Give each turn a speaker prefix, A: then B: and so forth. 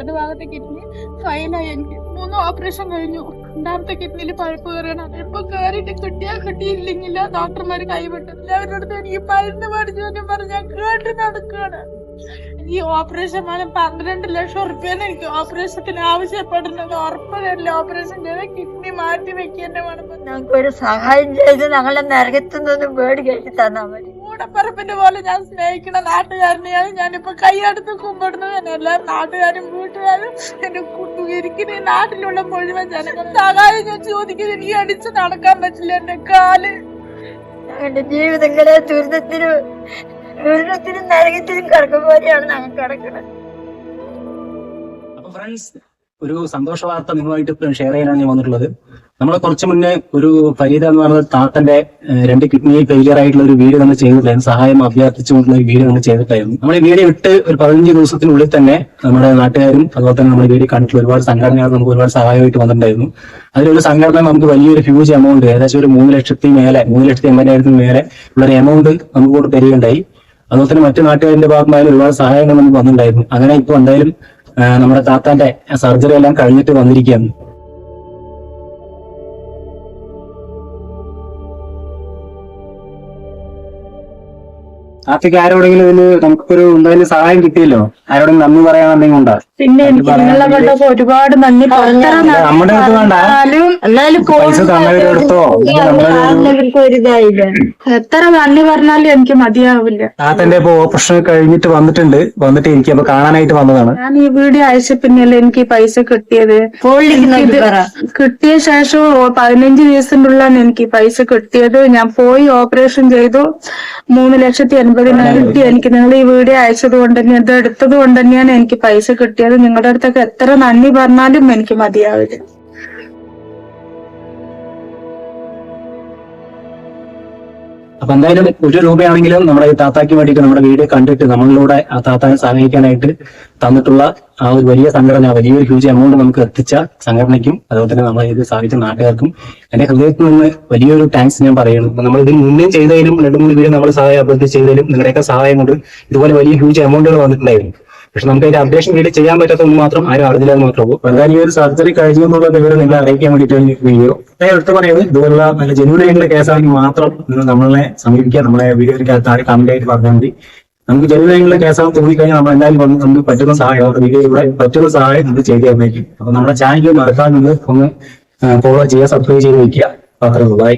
A: ഇടത് ഭാഗത്തെ കിഡ്നി ഫൈലായി എനിക്ക് മൂന്ന് ഓപ്പറേഷൻ കഴിഞ്ഞു. രണ്ടാമത്തെ കിഡ്നിയിൽ പഴുപ്പ് കയറിയാണ്. അതിപ്പോ കയറിയിട്ട് കിട്ടിയാ കിട്ടിയില്ലെങ്കില്ല ഡോക്ടർമാര് കൈവിട്ടു. എല്ലാവരുടെ അടുത്ത് എനിക്ക് പരുന്ന് പഠിച്ചു എന്ന് പറഞ്ഞാൽ കേട്ട് നടക്കുകയാണ്. ഈ ഓപ്പറേഷൻ മാനം പന്ത്രണ്ട് ലക്ഷം ഉറുപ്പ്യാണ് എനിക്ക് ഓപ്പറേഷത്തിന് ആവശ്യപ്പെടുന്നത് ഉറപ്പല്ല ഓപ്പറേഷൻ ചെയ്ത് കിഡ്നി മാറ്റി വെക്കേണ്ട വേണം
B: ഞങ്ങൾക്ക് ഒരു സഹായം ചെയ്ത് ഞങ്ങളെ നരകത്തുനിന്ന് പേടി കെട്ടി തന്നാൽ മതി.
A: കൂടപ്പറപ്പിന്റെ പോലെ ഞാൻ സ്നേഹിക്കുന്ന നാട്ടുകാരനെയാണ് ഞാനിപ്പോ കൈയടുത്ത് കുമ്പിടുന്നത്. എന്നെ എല്ലാ നാട്ടുകാരും വീട്ടുകാരും എന്റെ ഈ നാട്ടിലുള്ള മുഴുവൻ ജനങ്ങൾ സഹായം ഞാൻ ചോദിക്കുന്നത് എനിക്ക് അടിച്ച് നടക്കാൻ പറ്റില്ല എന്റെ കാൽ.
B: എന്റെ ജീവിതങ്ങളെ ദുരിതത്തിനും ദുരിതത്തിനും നരകത്തിനും കിടക്കും പോലെയാണ് ഞങ്ങൾ കിടക്കുന്നത്.
C: ഫ്രണ്ട്സ് ഒരു സന്തോഷ വാർത്ത നിങ്ങളുമായിട്ട് ഷെയർ ചെയ്യാനാണ് ഞാൻ വന്നിട്ടുള്ളത്. നമ്മൾ കുറച്ച് മുന്നേ ഒരു ഫരീദ എന്ന് പറയുന്ന താത്തന്റെ രണ്ട് കിഡ്നി ഫെയിലിയർ ആയിട്ടുള്ള ഒരു വീഡിയോ നമ്മൾ ചെയ്തിട്ടുണ്ടായിരുന്നു. സഹായം അഭ്യർത്ഥിച്ചുകൊണ്ടുള്ള ഒരു വീഡിയോ നമ്മൾ ചെയ്തിട്ടായിരുന്നു നമ്മൾ ഈ വീഡിയോ ഇട്ട് ഒരു പതിനഞ്ച് ദിവസത്തിനുള്ളിൽ തന്നെ നമ്മുടെ നാട്ടുകാരും അതുപോലെ തന്നെ നമ്മുടെ വീഡിയോ കണ്ടിട്ടുള്ള ഒരുപാട് സംഘടനകൾ നമുക്ക് ഒരുപാട് സഹായമായിട്ട് വന്നിട്ടുണ്ടായിരുന്നു. അതിലൊരു സംഘടന നമുക്ക് വലിയൊരു ഹ്യൂജ് എമൗണ്ട് ഏകദേശം ഒരു മൂന്ന് ലക്ഷത്തി മേലെ മൂന്ന് ലക്ഷത്തി എൺപതിനായിരത്തിന് മേലെ ഉള്ള ഒരു എമൗണ്ട് നമുക്ക് കൂടെ തരികയുണ്ടായി. അതുപോലെ തന്നെ മറ്റു നാട്ടുകാരുടെ ഭാഗമായാലും ഒരുപാട് സഹായങ്ങൾ നമുക്ക് വന്നിട്ടുണ്ടായിരുന്നു. അങ്ങനെ ഇപ്പൊ എന്തായാലും നമ്മുടെ താത്താന്റെ സർജറി എല്ലാം കഴിഞ്ഞിട്ട് വന്നിരിക്കുകയാണ്. താത്തയ്ക്ക് ആരോടെങ്കിലും ഇതിന് നമുക്കൊരു എന്തായാലും സഹായം കിട്ടിയല്ലോ? ആരോടെങ്കിലും നന്ദി പറയാനെന്തെങ്കിലും ഉണ്ടോ?
A: പിന്നെ എനിക്ക് നിങ്ങളെ കണ്ടപ്പോ ഒരുപാട് നന്ദി
C: നമ്മുടെ അടുത്ത് വേണ്ട.
B: എന്നാലും
C: പൈസ
B: തന്നവരെടുത്തോ
A: എത്ര നന്ദി പറഞ്ഞാലും എനിക്ക് മതിയാവില്ല.
C: താത്തന്റെ ഇപ്പൊ ഓപ്പറേഷൻ കഴിഞ്ഞിട്ട് വന്നിട്ടുണ്ട്. വന്നിട്ട് എനിക്ക് അപ്പൊ കാണാനായിട്ട് വന്നതാണ്.
A: ഞാൻ ഈ വീഡിയോ അയച്ച പിന്നല്ലേ എനിക്ക് പൈസ കിട്ടിയത് കിട്ടിയ ശേഷം പതിനഞ്ച് ദിവസത്തിനുള്ളിലാണ് എനിക്ക് പൈസ കിട്ടിയത്. ഞാൻ പോയി ഓപ്പറേഷൻ ചെയ്തു. മൂന്ന് ലക്ഷത്തി എൺപതിനായിരത്തി എനിക്ക് നിങ്ങൾ ഈ വീഡിയോ അയച്ചത് കൊണ്ട് തന്നെ ഇത് എടുത്തത് കൊണ്ട് തന്നെയാണ് എനിക്ക് പൈസ കിട്ടിയത്. നിങ്ങളുടെ അടുത്തൊക്കെ എത്ര നന്ദി പറഞ്ഞാലും എനിക്ക് മതിയാവില്ല.
C: അപ്പൊ എന്തായാലും ഒരു രൂപയാണെങ്കിലും നമ്മുടെ ഈ താത്താക്ക് വേണ്ടിയിട്ട് നമ്മുടെ വീഡിയോ കണ്ടിട്ട് നമ്മളിലൂടെ ആ താത്താനെ സഹായിക്കാനായിട്ട് തന്നിട്ടുള്ള ആ ഒരു വലിയ സംഘടന വലിയൊരു ഹ്യൂജ് എമൗണ്ട് നമുക്ക് എത്തിച്ച സംഘടനയ്ക്കും അതുപോലെ തന്നെ നമ്മളെ ഇത് സാധിച്ച നാട്ടുകാർക്കും എന്റെ ഹൃദയത്തിൽ നിന്ന് വലിയൊരു താങ്ക്സ് ഞാൻ പറയുന്നു. നമ്മൾ ഇതിന് മുന്നേ ചെയ്തതിലും രണ്ടു മൂന്ന് പേര് നമ്മൾ സഹായം അഭ്യർത്ഥിച്ച് ചെയ്തതിലും നിങ്ങളുടെയൊക്കെ സഹായം കൊണ്ട് ഇതുപോലെ വലിയ ഹ്യൂജ് എമൗണ്ടുകൾ വന്നിട്ടുണ്ടായിരുന്നു. പക്ഷെ നമുക്ക് അതിന്റെ അപ്ഡേഷൻ വീഡിയോ ചെയ്യാൻ പറ്റാത്തത് മാത്രം ആരും അറിഞ്ഞില്ല എന്ന് മാത്രമേ ഉള്ളൂ. എന്തായാലും ഈ ഒരു സർജറി കഴിഞ്ഞു എന്നുള്ള വിവരം നിങ്ങളെ അറിയിക്കാൻ വേണ്ടിയിട്ട് വീഡിയോ ഞാൻ എടുത്തു പറയുന്നത് ഇതുപോലുള്ള നല്ല ജെന്യൂൻ ആയിട്ടുള്ള കേസാണെങ്കിൽ മാത്രം നിങ്ങൾ നമ്മളെ സമീപിക്കുക നമ്മളെ വീഡിയോയ്ക്ക് താഴെ കമന്റ് ആയിട്ട് പറഞ്ഞാൽ മതി. നമുക്ക് ജെന്യൂൻ ആയിട്ടുള്ള കേസാണെന്ന് തോന്നിക്കഴിഞ്ഞാൽ നമ്മൾ എന്തായാലും വന്ന് നമുക്ക് പറ്റുന്ന സഹായം അവരുടെ വീഡിയോയിലൂടെ പറ്റുന്ന സഹായം നമുക്ക് ചെയ്തു തന്നേക്കും അപ്പൊ നമ്മുടെ ചാനൽ മറക്കാൻ ഒന്ന് ഒന്ന് ഫോളോ ചെയ്യുക സബ്സ്ക്രൈബ് ചെയ്ത് വയ്ക്കുക അത്രേ ബൈ